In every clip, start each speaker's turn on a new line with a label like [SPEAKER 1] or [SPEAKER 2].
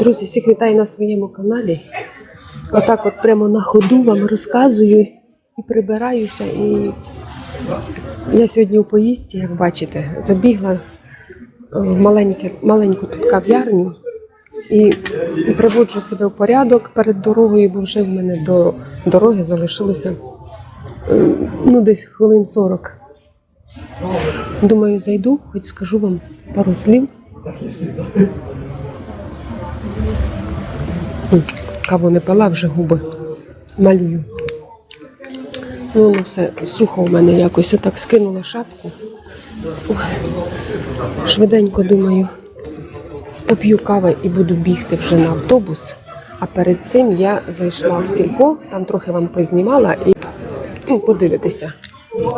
[SPEAKER 1] Друзі, всіх вітаю на своєму каналі. Отак от прямо на ходу вам розказую і прибираюся. І я сьогодні у поїздці, як бачите, забігла в маленьке, маленьку тут кав'ярню і приводжу себе в порядок перед дорогою, бо вже в мене до дороги залишилося е, ну, десь хвилин 40. Думаю, зайду, хоч скажу вам пару слів. Каву не пила, вже губи малюю. Ну, воно все сухо у мене якось отак скинула шапку. Ой, Швиденько думаю, поп'ю кави і буду бігти вже на автобус. А перед цим я зайшла в сільпо, там трохи вам познімала і ну, подивитися.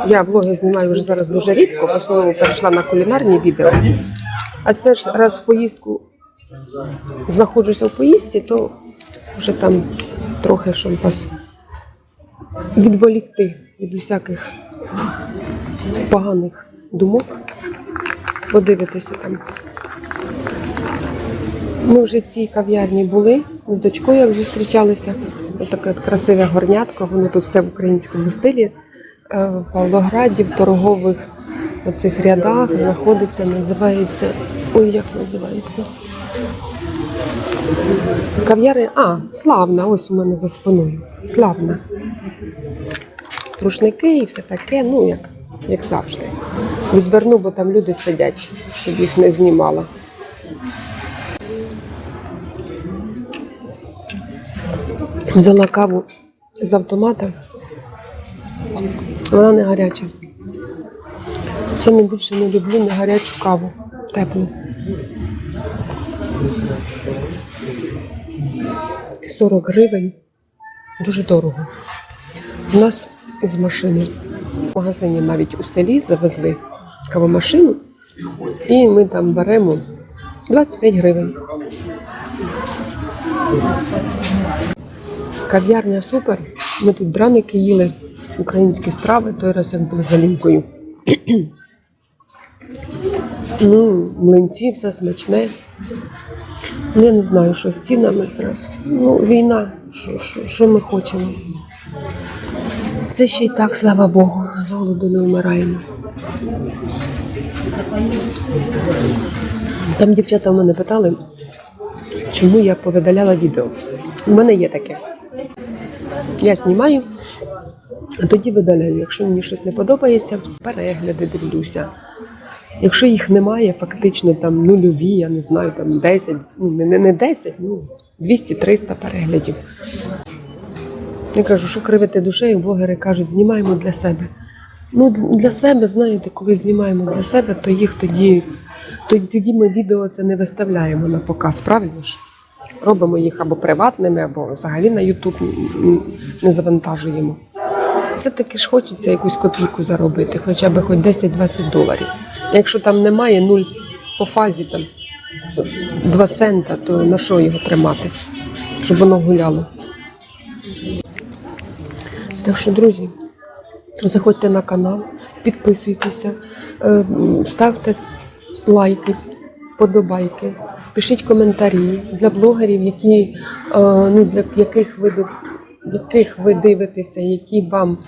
[SPEAKER 1] Я влоги знімаю вже зараз дуже рідко, основному перейшла на кулінарні відео. А це ж раз в поїздку знаходжуся в поїздці, то вже там трохи щоб вас відволікти від усяких поганих думок, подивитися там. Ми вже в цій кав'ярні були з дочкою, як зустрічалися. Отаке от красиве горнятко, воно тут все в українському стилі. Е, В Павлограді, в торгових оцих рядах знаходиться, називається. Ой, як називається? Кав'ярня. А, славна, ось у мене за спиною. Славна. Трушники і все таке, ну як, як завжди. Відверну, бо там люди сидять, щоб їх не знімала. Взяла каву з автомата. Вона не гаряча. Саме більше не люблю не гарячу каву, теплу. 40 гривень. Дуже дорого. У нас з машини в магазині навіть у селі завезли кавомашину, і ми там беремо 25 гривень. Кав'ярня супер. Ми тут драники їли, українські страви, той раз як були за лінькою. Ну, млинці, все смачне. Ну, Я не знаю, що з цінами зараз. Ну, війна, що, що, що ми хочемо. Це ще й так, слава Богу, з голоду не вмираємо. Там дівчата в мене питали, чому я повидаляла відео. У мене є таке. Я знімаю, а тоді видаляю. Якщо мені щось не подобається, перегляди дивлюся. Якщо їх немає, фактично там нульові, я не знаю, там 10, ну не, не, не 10, ну 200-300 переглядів. Я кажу, що кривити душею, блогери кажуть, знімаємо для себе. Ну, для себе, знаєте, коли знімаємо для себе, то їх тоді, тоді ми відео це не виставляємо на показ, правильно ж? Робимо їх або приватними, або взагалі на Ютуб не завантажуємо. Все-таки ж хочеться якусь копійку заробити, хоча б хоч 10-20 доларів. Якщо там немає нуль по фазі, там 2 цента, то на що його тримати, щоб воно гуляло? Так що, друзі, заходьте на канал, підписуйтеся, е, ставте лайки, подобайки, пишіть коментарі для блогерів, які, е, ну, для яких ви, яких ви дивитеся, які вам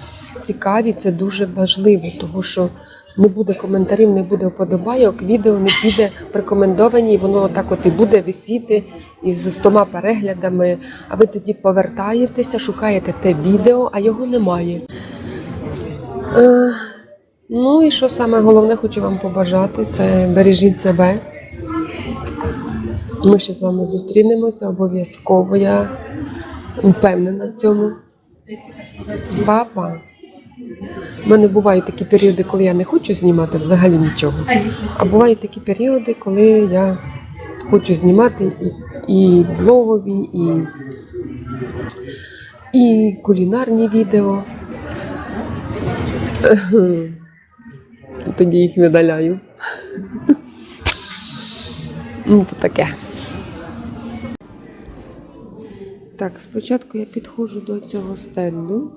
[SPEAKER 1] цікаві, це дуже важливо, тому що не буде коментарів, не буде вподобайок, відео не піде рекомендовані, і воно так от і буде висіти із 100 переглядами. А ви тоді повертаєтеся, шукаєте те відео, а його немає. Е, ну і що саме головне хочу вам побажати, це бережіть себе. Ми ще з вами зустрінемося обов'язково. Я впевнена в цьому. Па-па. У мене бувають такі періоди, коли я не хочу знімати взагалі нічого. А бувають такі періоди, коли я хочу знімати і, і блогові, і, і кулінарні відео. Тоді їх видаляю. Ну, то таке. Так, спочатку я підходжу до цього стенду.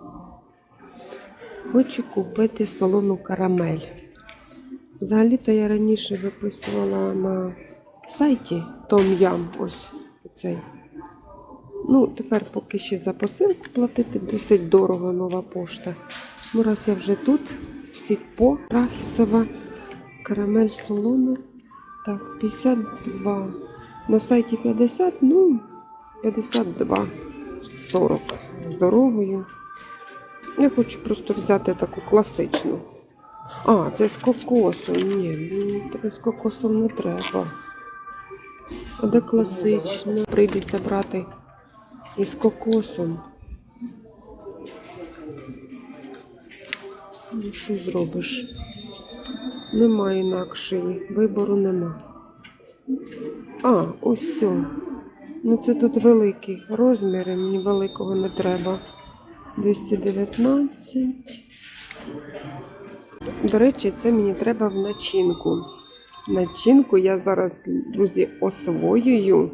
[SPEAKER 1] Хочу купити солону карамель. Взагалі-то я раніше виписувала на сайті Том-Ям. Ось цей. Ну, тепер поки ще за посилку платити досить дорого нова пошта. Ну, раз я вже тут, сільпо, рахісова, карамель солона. Так, 52. На сайті 50, ну, 52, 40 з дорогою. Я хочу просто взяти таку класичну. А, це з кокосом. Ні, з кокосом не треба. А де класично? Прийдеться брати із кокосом. Ну, що зробиш? Нема інакшої, вибору нема. А, ось все. Ну це тут великі розміри, мені великого не треба. 219. До речі, це мені треба в начинку. Начинку я зараз, друзі, освоюю.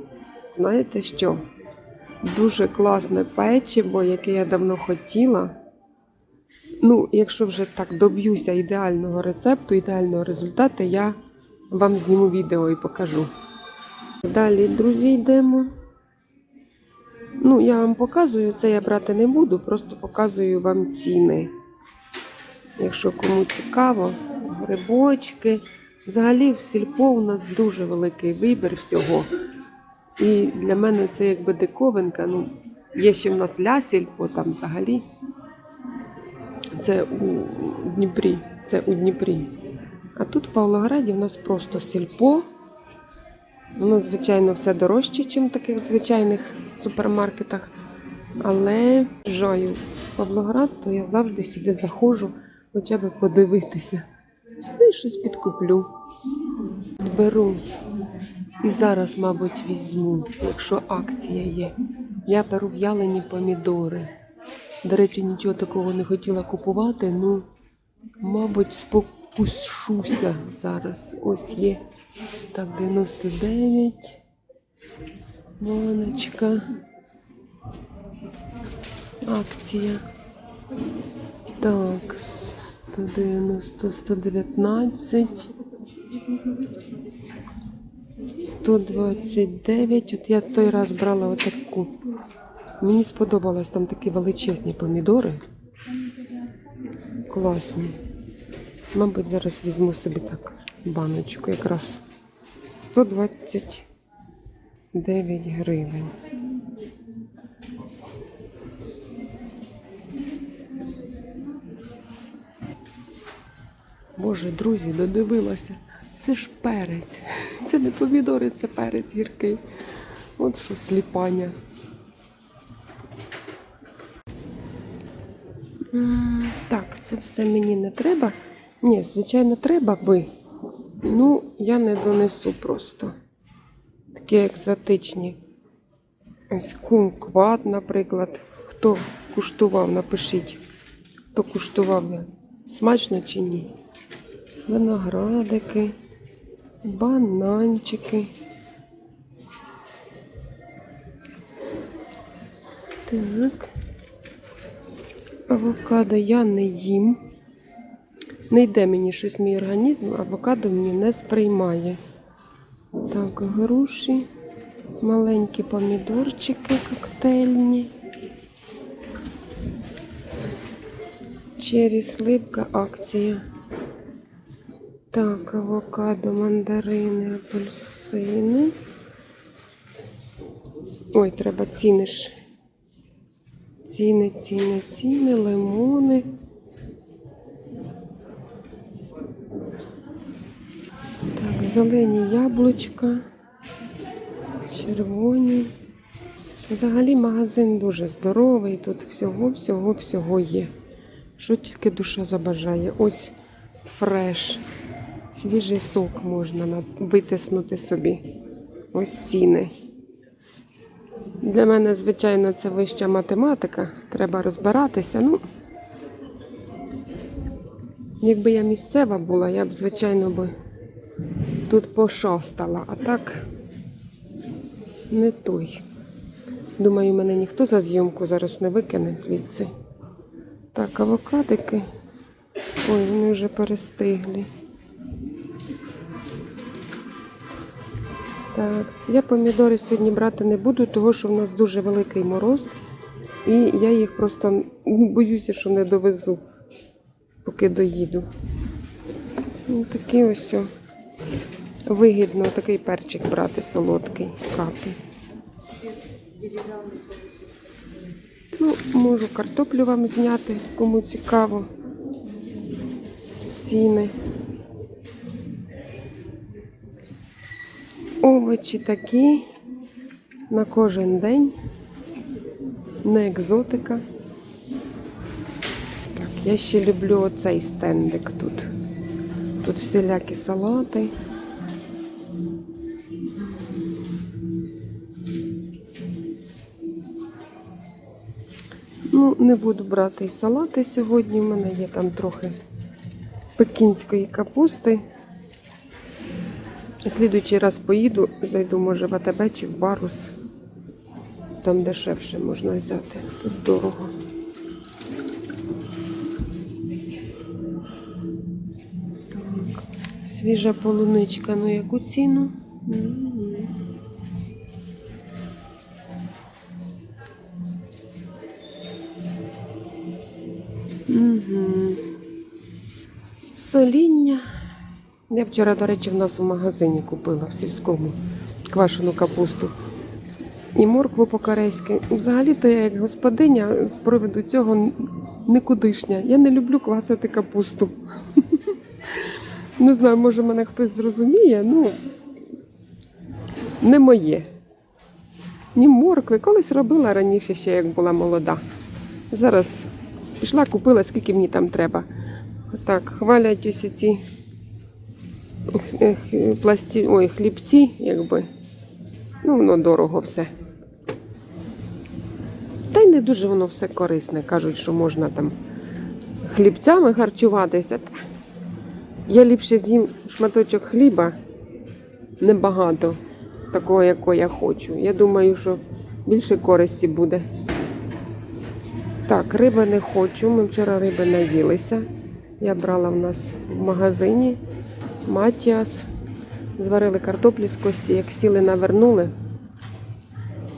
[SPEAKER 1] Знаєте що? Дуже класне печиво, яке я давно хотіла. Ну, якщо вже так доб'юся ідеального рецепту, ідеального результату, я вам зніму відео і покажу. Далі, друзі, йдемо. Ну, я вам показую, це я брати не буду, просто показую вам ціни. Якщо кому цікаво, грибочки. Взагалі в сільпо у нас дуже великий вибір всього. І для мене це якби диковинка. Ну, є ще в нас лясільпо там взагалі. Це у Дніпрі. Це у Дніпрі. А тут в Павлограді в нас просто сільпо. Воно, звичайно, все дорожче, ніж в таких звичайних супермаркетах. Але жаю Павлоград, то я завжди сюди заходжу, хоча б подивитися. Ну і щось підкуплю. Беру. І зараз, мабуть, візьму, якщо акція є. Я беру в'ялені помідори. До речі, нічого такого не хотіла купувати, ну, мабуть, спокушуся зараз. Ось є. Так, 99. Баночка. Акція. Так, 190, 119. 129. От я той раз брала отаку. Мені сподобалось там такі величезні помідори. Класні. Мабуть, зараз візьму собі так баночку якраз 129 гривень. Боже, друзі, додивилася. Це ж перець. Це не помідори, це перець гіркий. От що сліпання. Так, це все мені не треба. Ні, звичайно, треба би. Ну, я не донесу просто. Такі екзотичні. Ось кумкват, наприклад. Хто куштував, напишіть. Хто куштував, смачно чи ні. Виноградики, бананчики. Так. Авокадо я не їм. Не йде мені щось мій організм, авокадо мені не сприймає. Так, груші, маленькі помідорчики коктейльні. Чері сливка акція. Так, авокадо, мандарини, апельсини. Ой, треба ціни ж. Ціни, ціни, ціни, лимони. Так, зелені яблучка, червоні. Взагалі магазин дуже здоровий, тут всього, всього, всього є. Що тільки душа забажає. Ось фреш. Свіжий сок можна витиснути собі. Ось ціни. Для мене, звичайно, це вища математика. Треба розбиратися. Ну, якби я місцева була, я б, звичайно, би тут пошастала. А так не той. Думаю, мене ніхто за зйомку зараз не викине звідси. Так, авокадики. Ой, вони вже перестиглі. Так, я помідори сьогодні брати не буду, тому що в нас дуже великий мороз. І я їх просто ну, боюся, що не довезу, поки доїду. Ну, такий ось. Вигідно такий перчик брати солодкий, капи. Ну, можу картоплю вам зняти, кому цікаво. Ціни. Овочі такі на кожен день. Не екзотика. Так, я ще люблю оцей стендик тут. Тут всілякі салати. Ну, не буду брати і салати сьогодні. У мене є там трохи пекінської капусти. Слідуючий раз поїду, зайду, може, в АТБ чи в Барус. Там дешевше можна взяти. Тут дорого. Так. Свіжа полуничка, ну яку ціну? Соління. Я вчора, до речі, в нас у магазині купила в сільському квашену капусту і моркву по-корейськи. Взагалі-то я як господиня з приводу цього никудишня. Я не люблю квасити капусту. Не знаю, може мене хтось зрозуміє, ну не моє. Ні моркви. Колись робила раніше ще, як була молода. Зараз пішла, купила, скільки мені там треба. Так, хвалять ось ці пласті, ой, хлібці, якби. Ну, воно дорого все. Та й не дуже воно все корисне. Кажуть, що можна там хлібцями харчуватися. Я ліпше з'їм шматочок хліба, небагато, такого, якого я хочу. Я думаю, що більше користі буде. Так, риби не хочу. Ми вчора риби наїлися. Я брала в нас в магазині Матіас. Зварили картоплі з кості, як сіли, навернули.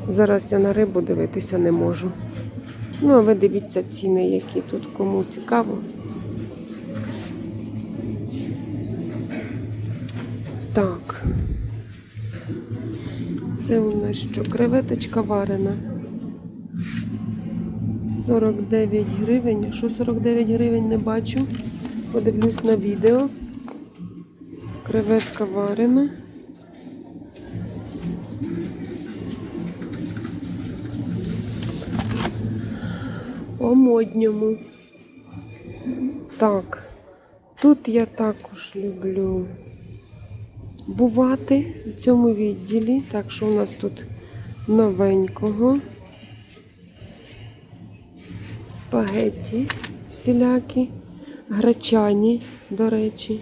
[SPEAKER 1] Зараз я на рибу дивитися не можу. Ну, а ви дивіться ціни, які тут кому цікаво. Так. Це у нас що? Креветочка варена. 49 гривень. А Що 49 гривень не бачу. Подивлюсь на відео. Креветка варена. По модньому. Так, тут я також люблю бувати в цьому відділі. Так, що у нас тут новенького. Спагетті всілякі, гречані, до речі.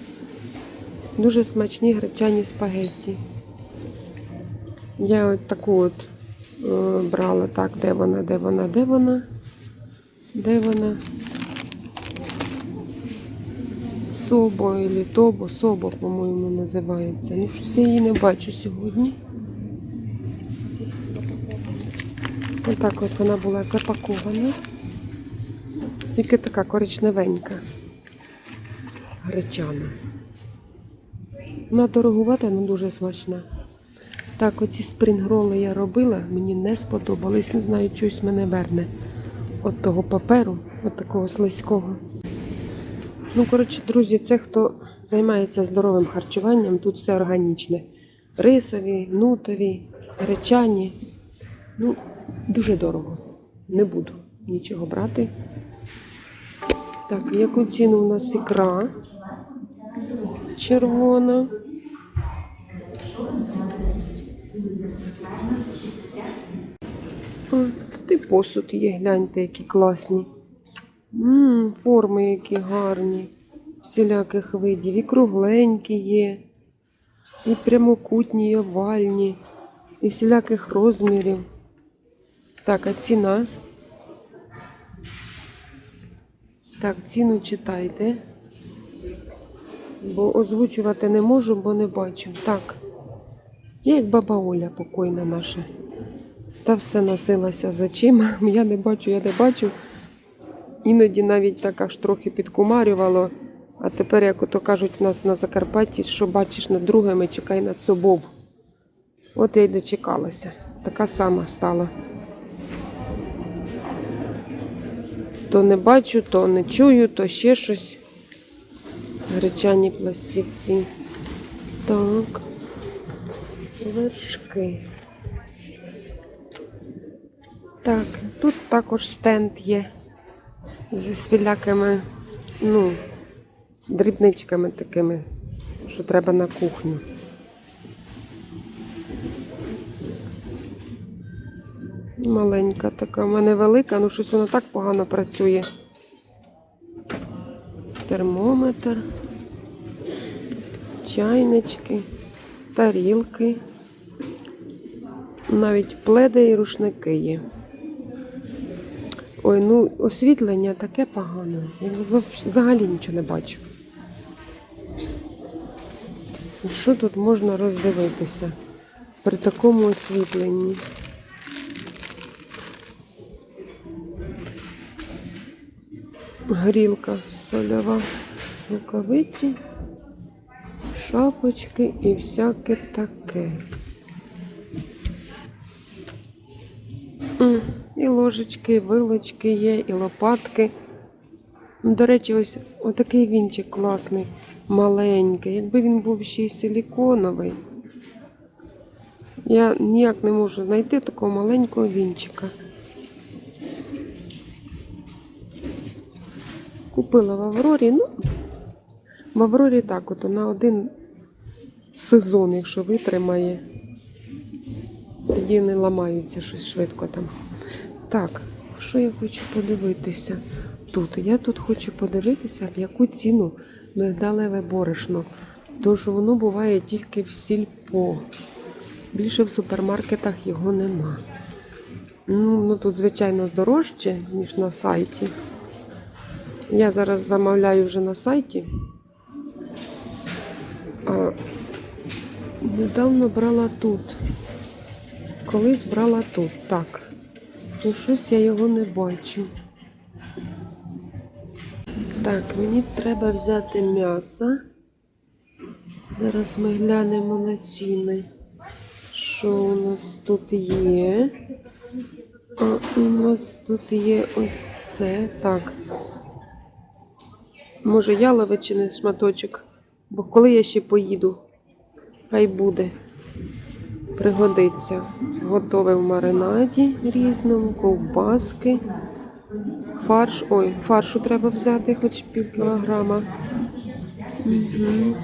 [SPEAKER 1] Дуже смачні гречані спагетті. Я от таку от е, брала так, де вона, де вона, де вона, де вона. Собо или Тобо, Собо, по-моєму, називається. Ну, щось я її не бачу сьогодні. Отак от вона була запакована. Тільки така коричневенька. Гречана. Вона дорогувата, але дуже смачна. Так, оці спрінгроли я робила, мені не сподобались. Не знаю, щось мене верне. От того паперу, от такого слизького. Ну, коротше, друзі, це хто займається здоровим харчуванням, тут все органічне. Рисові, нутові, гречані. Ну, дуже дорого. Не буду нічого брати. Так, яку ціну у нас ікра? Червона. Тут і посуд є, гляньте, які класні. М, форми які гарні. Всіляких видів. І кругленькі є, і прямокутні, і овальні, і всіляких розмірів. Так, а ціна? Так, ціну читайте. Бо озвучувати не можу, бо не бачу. Так. Я як баба Оля покойна наша. Та все носилася з очима. Я не бачу, я не бачу. Іноді навіть так аж трохи підкумарювало. А тепер, як ото кажуть у нас на Закарпатті, що бачиш над другими, чекай над собою. От я й дочекалася. Така сама стала. То не бачу, то не чую, то ще щось. Гречані пластівці. Так. Вершки. Так, тут також стенд є зі свілякими, ну, дрібничками такими, що треба на кухню. Маленька така, в мене велика, ну щось вона так погано працює. Термометр, чайнички, тарілки. Навіть пледи і рушники є. Ой, ну освітлення таке погане. Я взагалі нічого не бачу. Що тут можна роздивитися при такому освітленні? Грілка сольова, рукавиці, шапочки і всяке таке. І ложечки, і вилочки є, і лопатки. До речі, ось отакий вінчик класний, маленький. Якби він був ще й силіконовий. Я ніяк не можу знайти такого маленького вінчика. Купила в Аврорі. Ну, в Аврорі так, от на один сезон, якщо витримає, тоді не ламаються щось швидко там. Так, що я хочу подивитися тут? Я тут хочу подивитися, в яку ціну мигдалеве борошно. Тож воно буває тільки в сільпо. Більше в супермаркетах його нема. Ну, ну тут, звичайно, дорожче, ніж на сайті. Я зараз замовляю вже на сайті. А недавно брала тут. Колись брала тут. Так. Ну щось я його не бачу. Так, мені треба взяти м'ясо. Зараз ми глянемо на ціни. Що у нас тут є? А у нас тут є ось це. Так. Може, яловичини шматочок, бо коли я ще поїду, хай буде. Пригодиться. Готове в маринаді різному, ковбаски, фарш. Ой, фаршу треба взяти, хоч пів кілограма. Угу.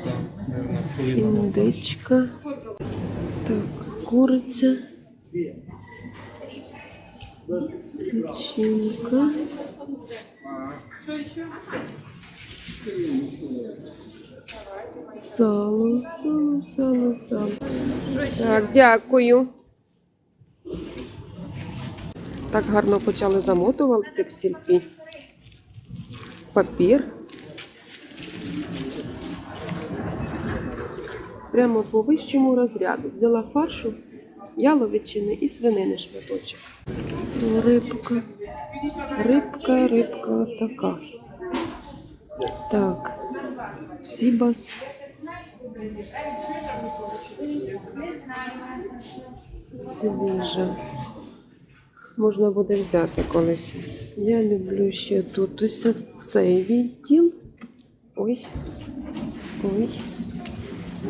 [SPEAKER 1] Індичка. Так, куриця. Печінка. Сало, сало, сало, сало. Так, дякую. Так гарно почали замотувати в сільпі. Папір. Прямо по вищому розряду. Взяла фаршу, яловичини і свинини шматочок. Рибка. Рибка, рибка така. Так. Сібас. Свіжа. Можна буде взяти колись. Я люблю ще тут ось цей відділ. Ось. Ось.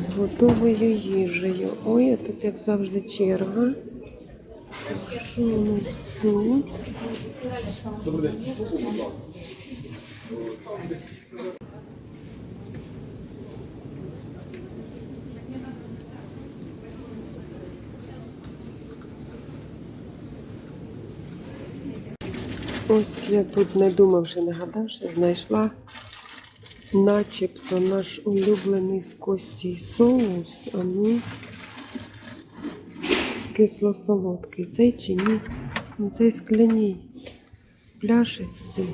[SPEAKER 1] З готовою їжею. Ой, а тут, як завжди, черга. Що у нас тут? Ось я тут не думавши, не гадавши, знайшла начебто наш улюблений з кості соус, а ну кисло-солодкий. Цей чи ні? Ну, Цей скляній пляшечці.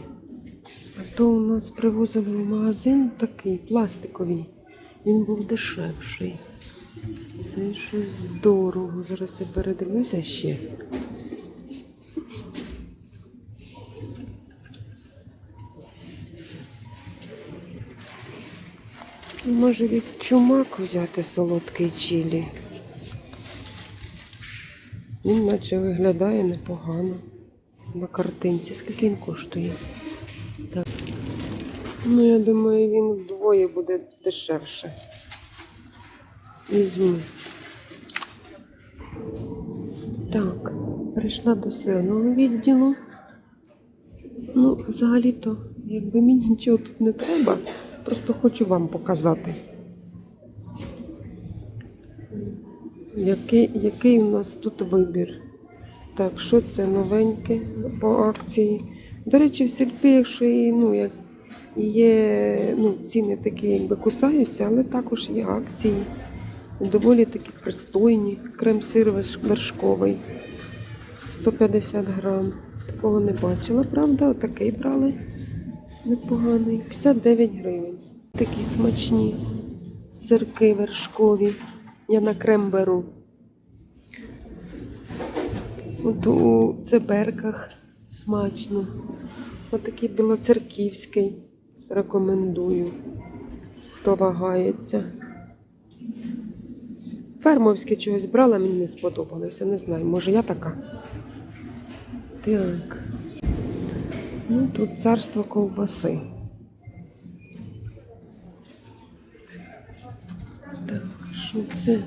[SPEAKER 1] А то у нас привозили в магазин такий пластиковий. Він був дешевший. Це щось дорого. Зараз я передивлюся ще. Може від чумак взяти солодкий чилі. Він наче виглядає непогано на картинці. Скільки він коштує? Так. Ну, я думаю, він вдвоє буде дешевше. Візьму. Так, прийшла до сильного відділу. Ну, взагалі-то, якби мені нічого тут не треба, просто хочу вам показати. Який, який у нас тут вибір? Так, що це новеньке по акції? До речі, в сільпі, якщо і, ну, як є ну, ціни такі, якби кусаються, але також є акції. Доволі такі пристойні. Крем-сир вершковий. 150 грам. Такого не бачила, правда? Отакий брали. Непоганий. 59 гривень. Такі смачні сирки вершкові. Я на крем беру. От у циберках смачно. Отакий білоцерківський. Рекомендую. Хто вагається. Фермовське чогось брала, мені не сподобалося. Не знаю, може я така. Так. Ну, тут царство ковбаси. Так, що це?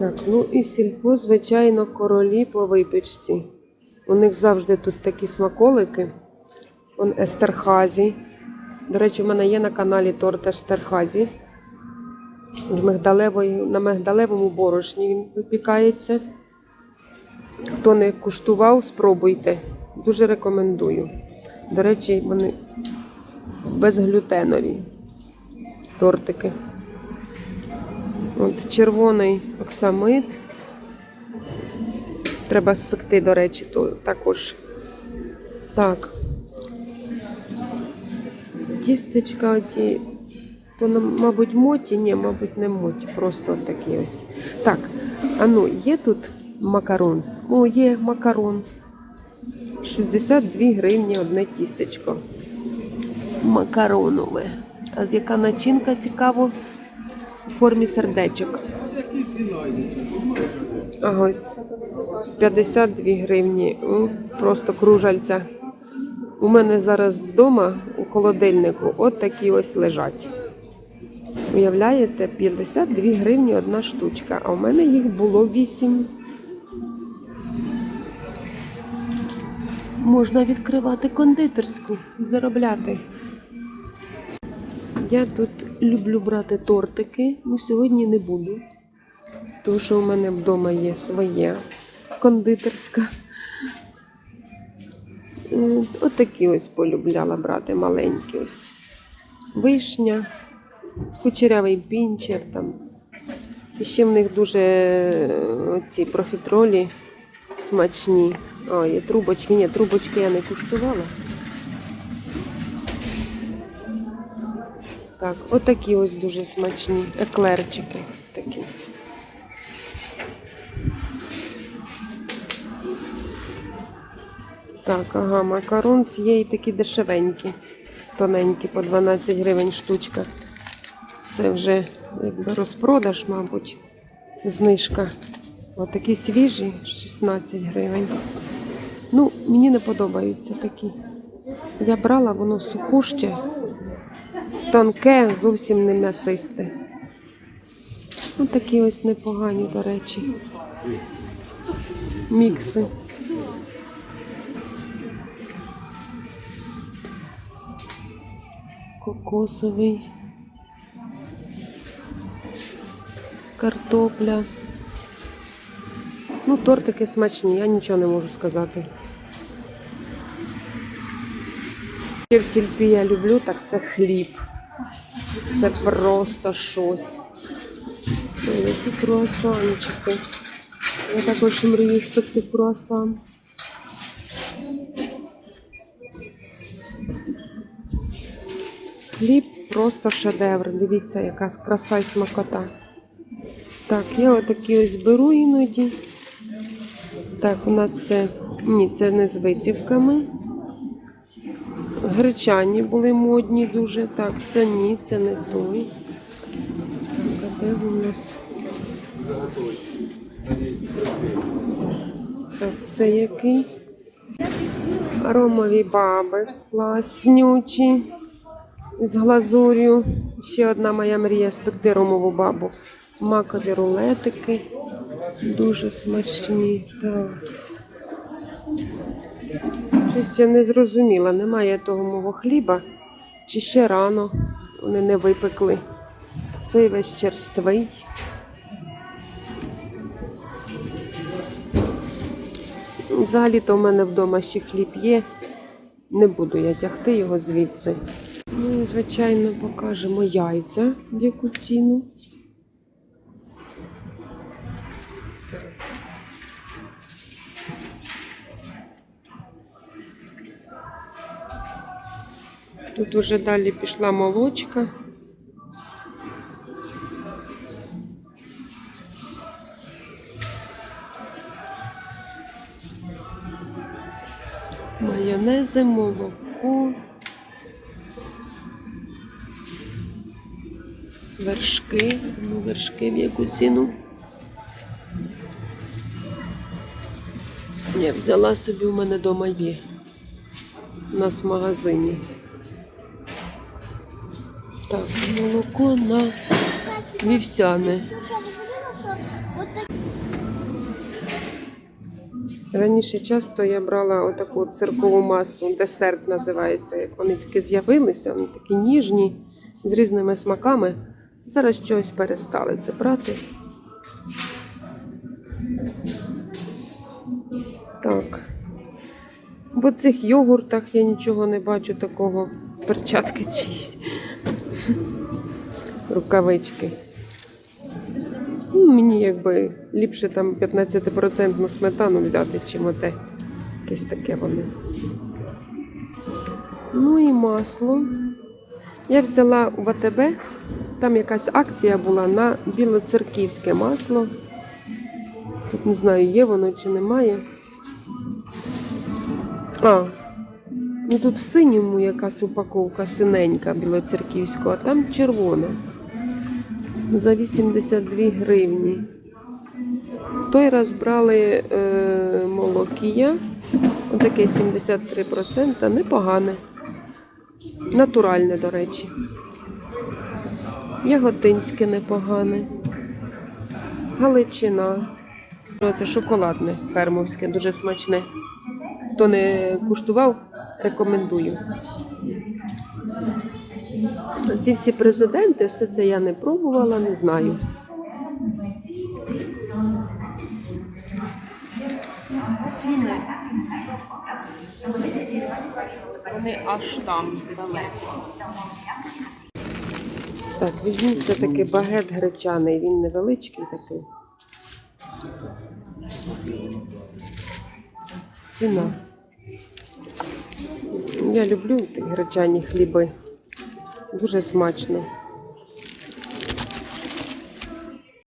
[SPEAKER 1] Так, ну і сільпо, звичайно, королі по випічці. У них завжди тут такі смаколики. Он естерхазі. До речі, в мене є на каналі торт естерхазі. З мигдалевою, на мигдалевому борошні він випікається. Хто не куштував, спробуйте. Дуже рекомендую. До речі, вони безглютенові тортики. От червоний оксамит. Треба спекти, до речі, то також. Так. Тістечка оті, то, мабуть, моті, ні, мабуть, не моті, просто такі ось. Так, а ну, є тут макарон? О, є макарон. 62 гривні одне тістечко. Макаронове. А з яка начинка цікаво? Формі сердечок. Ось 52 гривні. Просто кружальця. У мене зараз вдома у холодильнику от такі ось лежать. Уявляєте, 52 гривні одна штучка, а у мене їх було 8. Можна відкривати кондитерську заробляти. Я тут люблю брати тортики, ну сьогодні не буду. Тому що у мене вдома є своє кондитерська. Е, От такі ось полюбляла брати маленькі ось. Вишня, кучерявий пінчер там. І ще в них дуже е, ці профітролі смачні. Є трубочки. Ні, трубочки я не куштувала. Так, отакі ось дуже смачні еклерчики такі. Так, ага, макарон є і такі дешевенькі, тоненькі, по 12 гривень штучка. Це вже якби розпродаж, мабуть, знижка. Отакі свіжі, 16 гривень. Ну, мені не подобаються такі. Я брала, воно сухуще, тонке, зовсім не м'ясисте. Ну, такі ось непогані, до речі. Мікси. Кокосовий. Картопля. Ну, тортики смачні, я нічого не можу сказати. Що в сільпі я люблю, так це хліб. Це просто щось. Ой, які круасанчики. Я також мрію спекти круасан. Хліб просто шедевр. Дивіться, яка краса і смакота. Так, я отакі ось беру іноді. Так, у нас це. Ні, це не з висівками. Гречані були модні дуже. Так, це ні, це не той. А де у нас? Так, це який? Ромові баби. Класнючі. З глазур'ю. Ще одна моя мрія спекти ромову бабу. Макові рулетики. Дуже смачні. Так. Щось я не зрозуміла. Немає того мого хліба. Чи ще рано вони не випекли. Цей весь черствий. Взагалі-то в мене вдома ще хліб є. Не буду я тягти його звідси. Ну і, звичайно, покажемо яйця, в яку ціну. Тут уже далі пішла молочка. Майонези, молоко. Вершки. Ну, вершки в яку ціну? Я взяла собі, у мене вдома є. У нас в магазині. Так, молоко на вівсяне. Раніше часто я брала отаку циркову масу, десерт називається. Як вони такі з'явилися, вони такі ніжні, з різними смаками. Зараз щось перестали це брати. Так. В цих йогуртах я нічого не бачу такого. Перчатки чиїсь. Рукавички. Ну, мені якби ліпше там 15% сметану взяти, чим оте. Якесь таке воно. Ну і масло. Я взяла у ВТБ, там якась акція була на білоцерківське масло. Тут не знаю, є воно чи немає. А, ну тут в синьому якась упаковка синенька білоцерківського, а там червона за 82 гривні. Той раз брали е, молокія, отаке 73%, непогане. Натуральне, до речі. Яготинське непогане. Галичина. Це шоколадне фермовське, дуже смачне. Хто не куштував, рекомендую. Ці всі президенти, все це я не пробувала, не знаю. Ціни. Вони аж там далеко. Так, візьміть це такий багет гречаний, він невеличкий такий. Ціна. Я люблю гречані хліби. Дуже смачно.